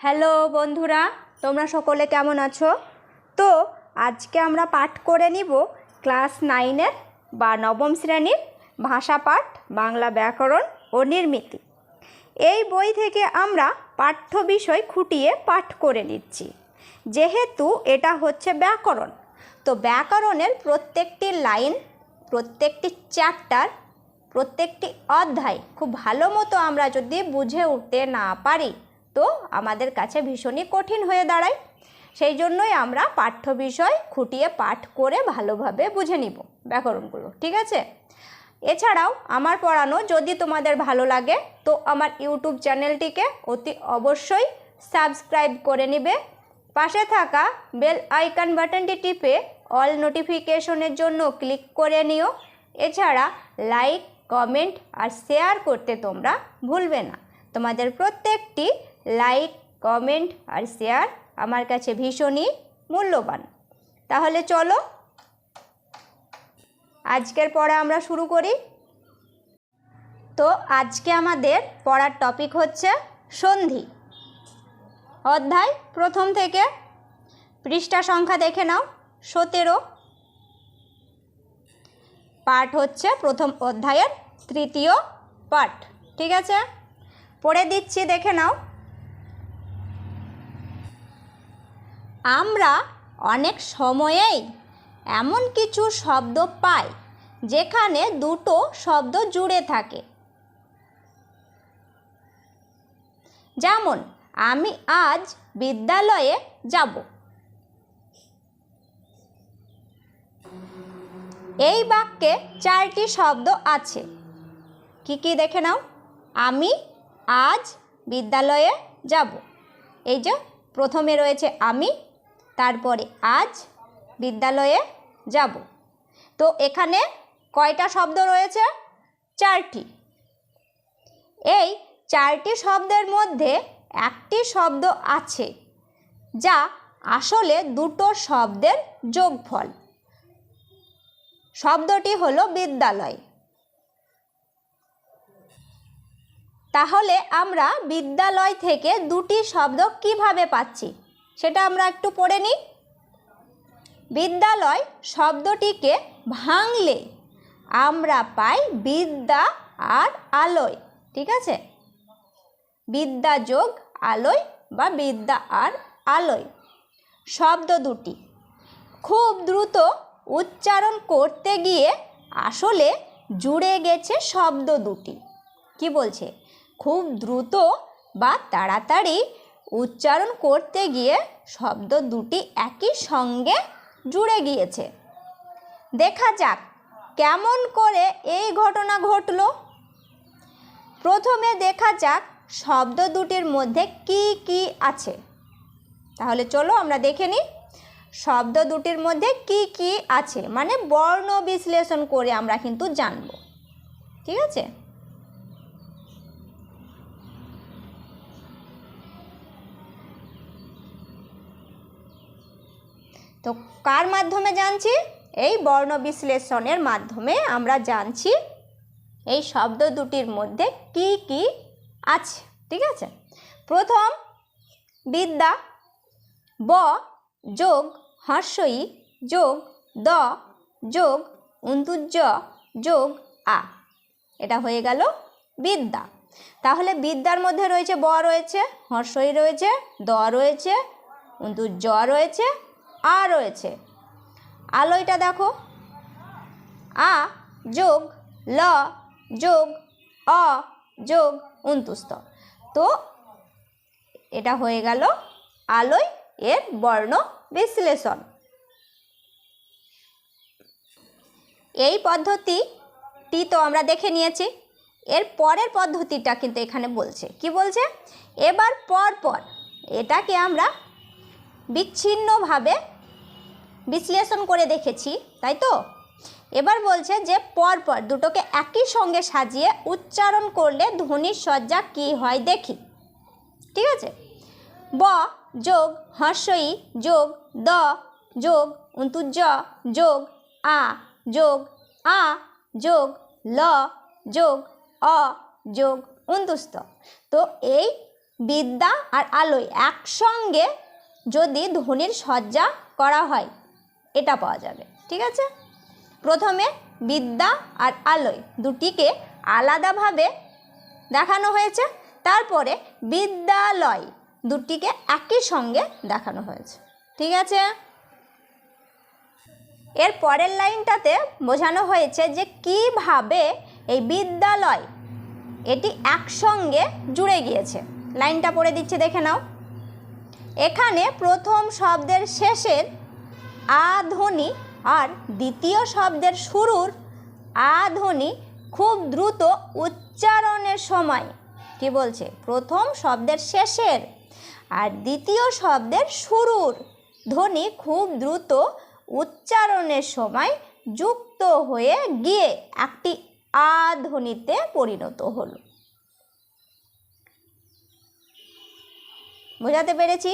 Hello বন্ধুরা, তোমরা সকলে কেমন আছো? তো আজকে আমরা পাঠ করে নিব ক্লাস নাইনের বা নবম শ্রেণির ভাষা পাঠ, বাংলা ব্যাকরণ ও নির্মিতি। এই বই থেকে আমরা পাঠ্য বিষয় খুঁটিয়ে পাঠ করে নিচ্ছি। যেহেতু এটা হচ্ছে ব্যাকরণ, তো ব্যাকরণের প্রত্যেকটি লাইন, প্রত্যেকটি চ্যাপ্টার, প্রত্যেকটি অধ্যায় খুব ভালো মতো আমরা যদি বুঝে উঠতে না পারি তো আমাদের কাছে ভীষণই কঠিন হয়ে দাঁড়ায়। সেই জন্যই আমরা পাঠ্য বিষয় খুঁটিয়ে পাঠ করে ভালোভাবে বুঝে নিব, ব্যাকরণগুলো, ঠিক আছে? এছাড়াও আমার পড়ানো যদি তোমাদের ভালো লাগে, তো আমার ইউটিউব চ্যানেলটিকে অতি অবশ্যই সাবস্ক্রাইব করে নিবে। পাশে থাকা বেল আইকন বাটনটি টিপে অল নোটিফিকেশনের জন্য ক্লিক করে নিও। এছাড়া লাইক, কমেন্ট আর শেয়ার করতে তোমরা ভুলবে না। তোমাদের প্রত্যেকটি লাইক, কমেন্ট আর শেয়ার আমার কাছে ভীষণই মূল্যবান। তাহলে চলো, আজকের পড়া আমরা শুরু করি। তো আজকে আমাদের পড়ার টপিক হচ্ছে সন্ধি। অধ্যায় প্রথম থেকে, পৃষ্ঠা সংখ্যা দেখে নাও, সতেরো। পাঠ হচ্ছে প্রথম অধ্যায়ের তৃতীয় পাঠ, ঠিক আছে? পড়ে দিচ্ছি, দেখে নাও। আমরা অনেক সময়েই এমন কিছু শব্দ পাই যেখানে দুটো শব্দ জুড়ে থাকে। যেমন, আমি আজ বিদ্যালয়ে যাব। এই বাক্যে চারটি শব্দ আছে। কি কি দেখে নাও? আমি আজ বিদ্যালয়ে যাব। এই যে, প্রথমে রয়েছে আমি তারপরে আজ বিদ্যালয়ে যাব। তো এখানে কয়টা শব্দ রয়েছে? চারটি। এই চারটি শব্দের মধ্যে একটি শব্দ আছে, যা আসলে দুটো শব্দের যোগফল। শব্দটি হলো বিদ্যালয়। তাহলে আমরা বিদ্যালয় থেকে দুটি শব্দ কীভাবে পাচ্ছি? সেটা আমরা একটু পড়ে নিই। বিদ্যালয় শব্দটিকে ভাঙলে আমরা পাই বিদ্যা আর আলোয়, ঠিক আছে? বিদ্যা যোগ আলোয় বা বিদ্যা আর আলোয়। শব্দ দুটি। খুব দ্রুত উচ্চারণ করতে গিয়ে আসলে জুড়ে গেছে শব্দ দুটি। কি বলছে? খুব দ্রুত বা তাড়াতাড়ি উচ্চারণ করতে গিয়ে শব্দ দুটি একই সঙ্গে জুড়ে গিয়েছে। দেখা যাক কেমন করে এই ঘটনা ঘটল। প্রথমে দেখা যাক শব্দ দুটির মধ্যে কি কি আছে। তাহলে চলো আমরা দেখে নিই শব্দ দুটির মধ্যে কি কি আছে। মানে বর্ণ বিশ্লেষণ করে আমরা কিন্তু জানব। ঠিক আছে? তো কার মাধ্যমে জানছি? এই বর্ণ বিশ্লেষণের মাধ্যমে আমরা জানছি এই শব্দ দুটির মধ্যে কি কি আছে, ঠিক আছে? প্রথম, বিদ্যা, ব, যোগ, হর্ষই, যোগ, দ, যোগ উন্তুজ যোগ, আ। এটা হয়ে গেল বিদ্যা। তাহলে বিদ্যার মধ্যে রয়েছে ব রয়েছে, হর্ষই রয়েছে, দ রয়েছে উন্তুজ রয়েছে আ রয়েছে। আলোয়টা দেখো। আ যোগ ল যোগ অ যোগ উন্তুস্ত তো এটা হয়ে গেল আলোয় এর বর্ণ বিশ্লেষণ। এই পদ্ধতিটি তো আমরা দেখে নিয়েছি। এর পরের পদ্ধতিটা কিন্তু এখানে বলছে। কি বলছে? এবার পর পর এটাকে আমরা বিচ্ছিন্নভাবে বিশ্লেষণ করে দেখেছি, তাই তো? এবার বলছে যে পরপর দুটোকে একই সঙ্গে সাজিয়ে উচ্চারণ করলে ধ্বনির সজ্জা কী হয় দেখি। ঠিক আছে? ব যোগ হর্ষই যোগ দ যোগ উন্তুজ যোগ আ যোগ আ যোগ ল যোগ অ যোগ উন্তুস্ত তো এই বিদ্যা আর আলোয় একসঙ্গে যদি ধ্বনির সজ্জা করা হয়, এটা পাওয়া যাবে, ঠিক আছে? প্রথমে বিদ্যা আর আলোয় দুটিকে আলাদাভাবে দেখানো হয়েছে, তারপরে বিদ্যালয় দুটিকে একই সঙ্গে দেখানো হয়েছে, ঠিক আছে? এর পরের লাইনটাতে বোঝানো হয়েছে যে কীভাবে এই বিদ্যালয় এটি একসঙ্গে জুড়ে গিয়েছে। লাইনটা পড়ে দিচ্ছে, দেখে নাও। এখানে প্রথম শব্দের শেষের আ ধ্বনি আর দ্বিতীয় শব্দের শুরুর আ ধ্বনি খুব দ্রুত উচ্চারণের সময়। কি বলছে? প্রথম শব্দের শেষের আর দ্বিতীয় শব্দের শুরুর ধ্বনি খুব দ্রুত উচ্চারণের সময় যুক্ত হয়ে গিয়ে একটি আ ধ্বনিতে পরিণত হলো। বোঝাতে পেরেছি?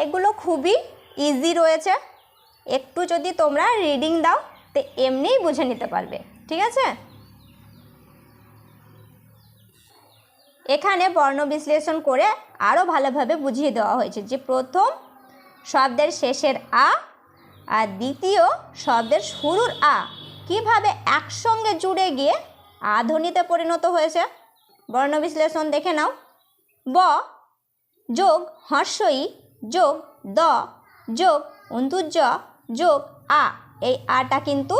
এগুলো খুবই ইজি রয়েছে। একটু যদি তোমরা রিডিং দাও, তো এমনিই বুঝে নিতে পারবে। ঠিক আছে? এখানে বর্ণ বিশ্লেষণ করে আরও ভালোভাবে বুঝিয়ে দেওয়া হয়েছে যে প্রথম শব্দের শেষের আ আর দ্বিতীয় শব্দের শুরুর আ কীভাবে একসঙ্গে জুড়ে গিয়ে আধনিতে পরিণত হয়েছে? বর্ণ বিশ্লেষণ দেখে নাও। ব যোগ হর্ষই যোগ দ যোগ অন্তুজ যোগ আ। এই আটা কিন্তু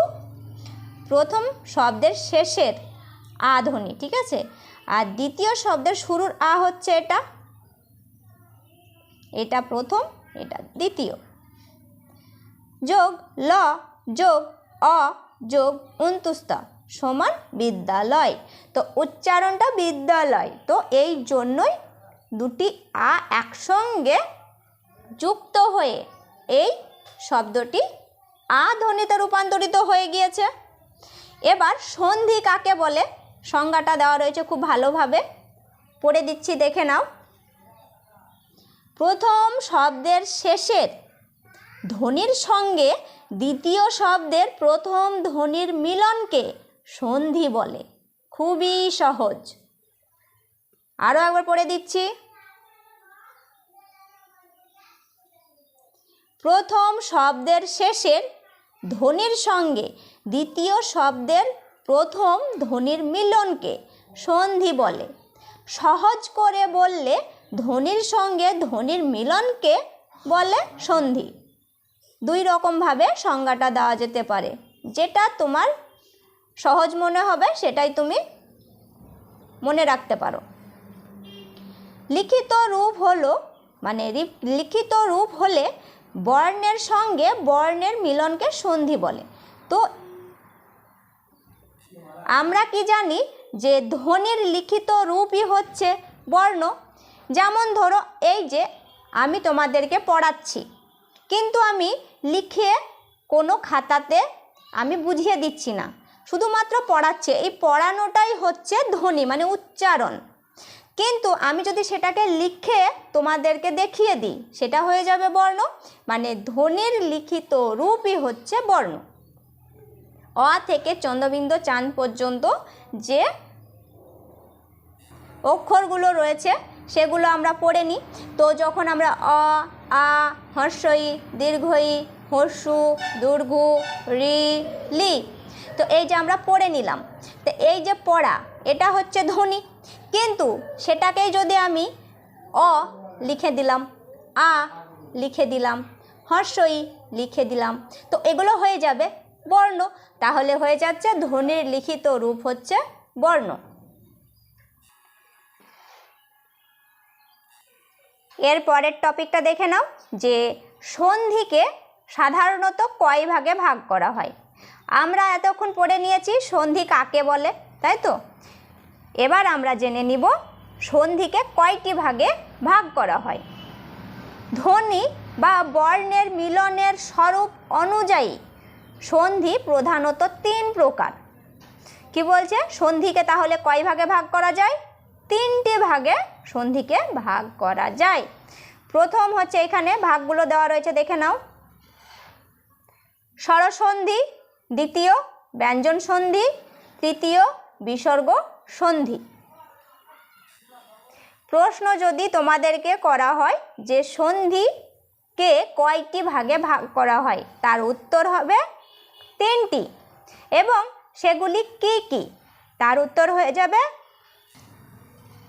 প্রথম শব্দের শেষের আ ধ্বনি, ঠিক আছে? আর দ্বিতীয় শব্দের শুরুর আ হচ্ছে এটা। এটা প্রথম, এটা দ্বিতীয়। যোগ ল যোগ অ যোগ উন্তুস্ত সমান বিদ্যালয়। তো উচ্চারণটা বিদ্যালয়। তো এই জন্যই দুটি আ একসঙ্গে যুক্ত হয়ে এই শব্দটি আ ধ্বনিতে রূপান্তরিত হয়ে গিয়েছে। এবার সন্ধি কাকে বলে? সংজ্ঞাটা দেওয়া রয়েছে খুব ভালোভাবে। পড়ে দিচ্ছি, দেখে নাও। প্রথম শব্দের শেষের ধ্বনির সঙ্গে দ্বিতীয় শব্দের প্রথম ধ্বনির মিলনকে সন্ধি বলে। খুবই সহজ। আরও একবার পড়ে দিচ্ছি। প্রথম শব্দের শেষের ধ্বনির সঙ্গে দ্বিতীয় শব্দের প্রথম ধ্বনির মিলনকে সন্ধি বলে। সহজ করে বললে ধ্বনির সঙ্গে ধ্বনির মিলনকে বলে সন্ধি। দুই রকমভাবে সংজ্ঞাটা দেওয়া যেতে পারে। যেটা তোমার সহজ মনে হবে, সেটাই তুমি মনে রাখতে পারো। লিখিত রূপ হলো মানে লিখিত রূপ হলে বর্ণের সঙ্গে বর্ণের মিলনকে সন্ধি বলে। তো আমরা কি জানি যে ধ্বনির লিখিত রূপই হচ্ছে বর্ণ। যেমন ধরো, এই যে আমি তোমাদেরকে পড়াচ্ছি, কিন্তু আমি লিখে কোনো খাতাতে আমি বুঝিয়ে দিচ্ছি না। শুধুমাত্র পড়াচ্ছে, এই পড়ানোটাই হচ্ছে ধ্বনি মানে উচ্চারণ। কিন্তু আমি যদি সেটাকে লিখে তোমাদেরকে দেখিয়ে দিই, সেটা হয়ে যাবে বর্ণ মানে ধ্বনির লিখিত রূপই হচ্ছে বর্ণ। অ থেকে চন্দ্রবিন্দু চাঁদ পর্যন্ত যে অক্ষরগুলো রয়েছে, সেগুলো আমরা পড়ে নিই। তো যখন আমরা অ, আ, হর্ষই, দীর্ঘই, হর্ষু, দুর্ঘু, রি, লি, তো এই যে আমরা পড়ে নিলাম। তো এই যে পড়া, এটা হচ্ছে ধ্বনি। কিন্তু সেটাকেই যদি আমি অ লিখে দিলাম, আ লিখে দিলাম, হর্ষই লিখে দিলাম, তো এগুলো হয়ে যাবে বর্ণ। তাহলে হয়ে যাচ্ছে ধ্বনির লিখিত রূপ হচ্ছে বর্ণ। এর পরের টপিকটা দেখে নাও, যে সন্ধিকে সাধারণত কয় ভাগে ভাগ করা হয়? আমরা এতক্ষণ পড়ে নিয়েছি, সন্ধি কাকে বলে, তাই তো? এবার আমরা জেনে নিব সন্ধিকে কয়টি ভাগে ভাগ করা হয়। ধ্বনি বা বর্ণের মিলনের স্বরূপ অনুযায়ী সন্ধি প্রধানত তিন প্রকার। কি বলছে? সন্ধিকে তাহলে কয় ভাগে ভাগ করা যায়? তিনটি ভাগে সন্ধিকে ভাগ করা যায়। প্রথম হচ্ছে এখানে ভাগগুলো দেওয়া রয়েছে, দেখে নাও। স্বরসন্ধি, দ্বিতীয় ব্যঞ্জন সন্ধি তৃতীয় বিসর্গ সন্ধি। প্রশ্ন যদি তোমাদেরকে করা হয় যে সন্ধিকে কয়টি ভাগে ভাগ করা হয়, তার উত্তর হবে তিনটি। এবং সেগুলি কি কি? তার উত্তর হয়ে যাবে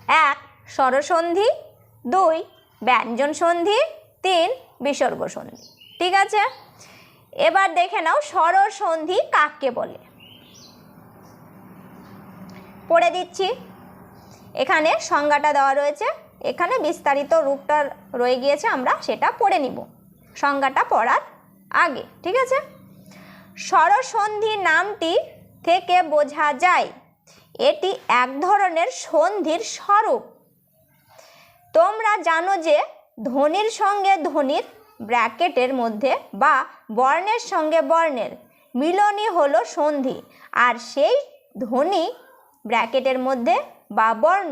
এক, স্বরসন্ধি, দুই, ব্যঞ্জন সন্ধি, তিন, বিসর্গ সন্ধি। ঠিক আছে? এবার দেখে নাও স্বরসন্ধি কাকে বলে। পড়ে দিচ্ছি। এখানে সংজ্ঞাটা দেওয়া রয়েছে। এখানে বিস্তারিত রূপটা রয়ে গিয়েছে, আমরা সেটা পড়ে নিব। সংজ্ঞাটা পড়ার আগে, ঠিক আছে? স্বরসন্ধি নামটি থেকে বোঝা যায়, এটি এক ধরনের সন্ধির স্বরূপ। তোমরা জানো যে ধ্বনির সঙ্গে ধ্বনির ব্র্যাকেটের মধ্যে বা বর্ণের সঙ্গে বর্ণের মিলনই হলো সন্ধি, আর সেই ধ্বনি ব্র্যাকেটের মধ্যে বা বর্ণ।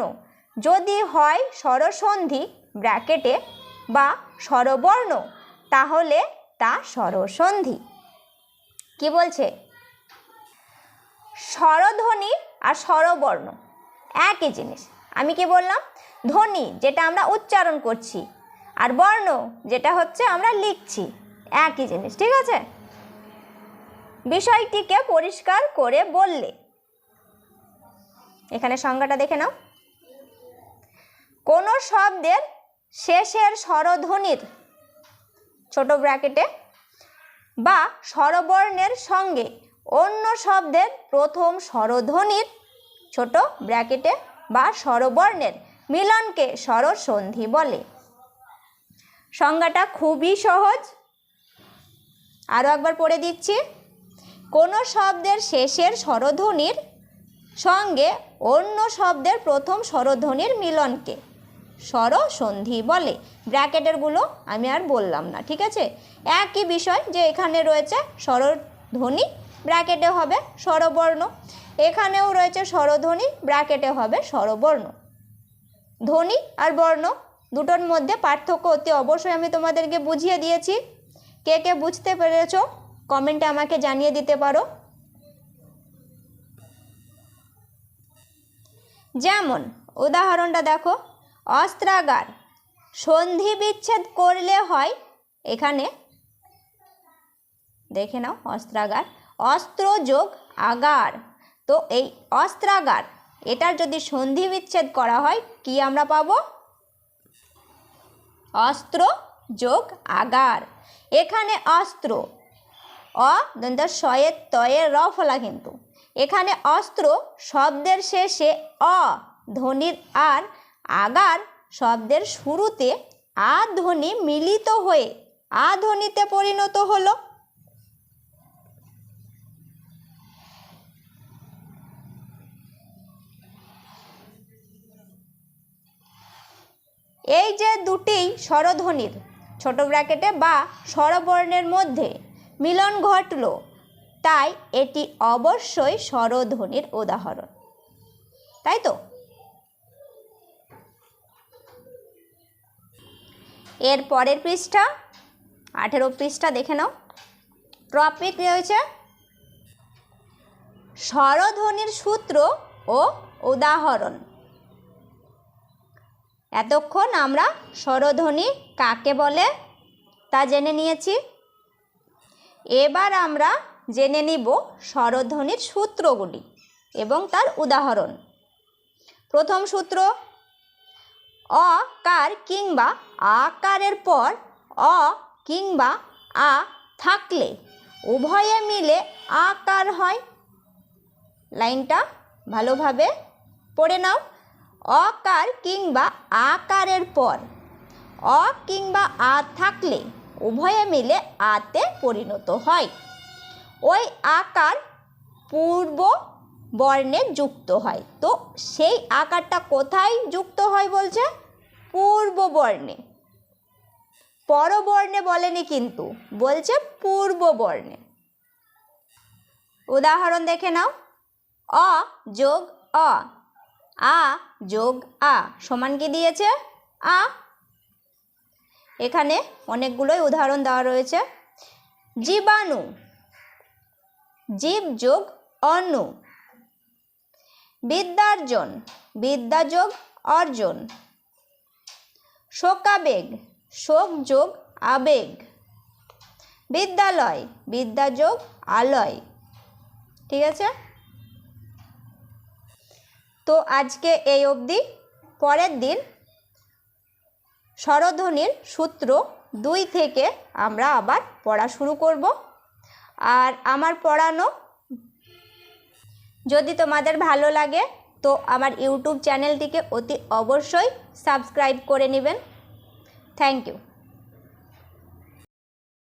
যদি হয় স্বরসন্ধি ব্র্যাকেটে বা স্বরবর্ণ, তাহলে তা স্বরসন্ধি। কি বলছে? স্বরধ্বনি আর স্বরবর্ণ, একই জিনিস। আমি কি বললাম? ধ্বনি, যেটা আমরা উচ্চারণ করছি, আর বর্ণ, যেটা হচ্ছে আমরা লিখছি, একই জিনিস, ঠিক আছে? বিষয়টিকে পরিষ্কার করে বললে এখানে সংজ্ঞাটা দেখে নাও। কোনো শব্দের শেষের স্বরধ্বনির, ছোট ব্র্যাকেটে বা স্বরবর্ণের সঙ্গে অন্য শব্দের প্রথম স্বরধ্বনির, ছোট ব্র্যাকেটে বা স্বরবর্ণের মিলনকে স্বরসন্ধি বলে। সংজ্ঞাটা খুবই সহজ। আরও একবার পড়ে দিচ্ছি। কোনো শব্দের শেষের স্বরধ্বনির সঙ্গে অন্য শব্দের প্রথম স্বরধ্বনির মিলনকে। স্বরসন্ধি বলে। ব্র্যাকেটেরগুলো আমি আর বললাম না, ঠিক আছে? একই বিষয় যে এখানে রয়েছে স্বরধ্বনি, ব্র্যাকেটে হবে স্বরবর্ণ। এখানেও রয়েছে স্বরধ্বনি, ব্র্যাকেটে হবে স্বরবর্ণ। ধ্বনি আর বর্ণ দুটোর মধ্যে পার্থক্য অতি অবশ্যই আমি তোমাদেরকে বুঝিয়ে দিয়েছি। কে কে বুঝতে পেরেছ, কমেন্টে আমাকে জানিয়ে দিতে পারো। যেমন, উদাহরণটা দেখো, অস্ত্রাগার সন্ধি বিচ্ছেদ করলে হয়, এখানে, দেখে নাও, অস্ত্রাগার অস্ত্র যোগ আগার, তো এই অস্ত্রাগার, এটার যদি সন্ধি বিচ্ছেদ করা হয়, কি আমরা পাবো? অস্ত্র, যোগ, আগার, এখানে অস্ত্র, অ, দন্ত শয়ের তয়ের র ফলা কিন্তু এখানে অস্ত্র শব্দের শেষে অ, ধ্বনির আর, আগার শব্দের শুরুতে আ ধ্বনি মিলিত হয়ে, আ ধ্বনিতে পরিণত হলো। এই যে দুটি স্বরধ্বনির, ছোট ব্র্যাকেটে বা স্বরবর্ণের মধ্যে মিলন ঘটল। তাই এটি অবশ্যই স্বরধ্বনির উদাহরণ। তাই তো? এর পরের পৃষ্ঠা, আঠেরো পৃষ্ঠা দেখে নাও। টপিক রয়েছে স্বরধ্বনির সূত্র ও উদাহরণ। এতক্ষণ আমরা স্বরধ্বনি কাকে বলে তা জেনে নিয়েছি। এবার আমরা জেনে নিব স্বরধ্বনির সূত্রগুলি এবং তার উদাহরণ। প্রথম সূত্র, অকার কিংবা আকারের পর অ কিংবা আ থাকলে উভয়ে মিলে আকার হয়। লাইনটা ভালোভাবে পড়ে নাও। অকার কিংবা আকারের পর অ কিংবা আ থাকলে উভয়ে মিলে আতে পরিণত হয়। ওই আকার পূর্ব বর্ণে যুক্ত হয়। তো সেই আকারটা কোথায় যুক্ত হয় বলছে? পূর্ব বর্ণে। পরবর্ণে বলেনি কিন্তু, বলছে পূর্ব বর্ণে। উদাহরণ দেখে নাও। অ যোগ অ, আ যোগ আ, সমান কি দিয়েছে? আ। এখানে অনেকগুলোই উদাহরণ দেওয়া রয়েছে। জীবাণু জীব যোগ অণু। বিদ্যার্জন বিদ্যা যোগ অর্জন। শোকাবেগ শোক যোগ আবেগ। বিদ্যালয় বিদ্যা যোগ আলয়। ঠিক আছে? তো আজকে এই অবধি। পরের দিন স্বরধ্বনির সূত্র দুই থেকে আমরা আবার পড়া শুরু করব। আর আমার পড়ানো, যদি তোমাদের ভালো লাগে, তো আমার ইউটিউব চ্যানেলটিকে অতি অবশ্যই সাবস্ক্রাইব করে নেবেন। Thank you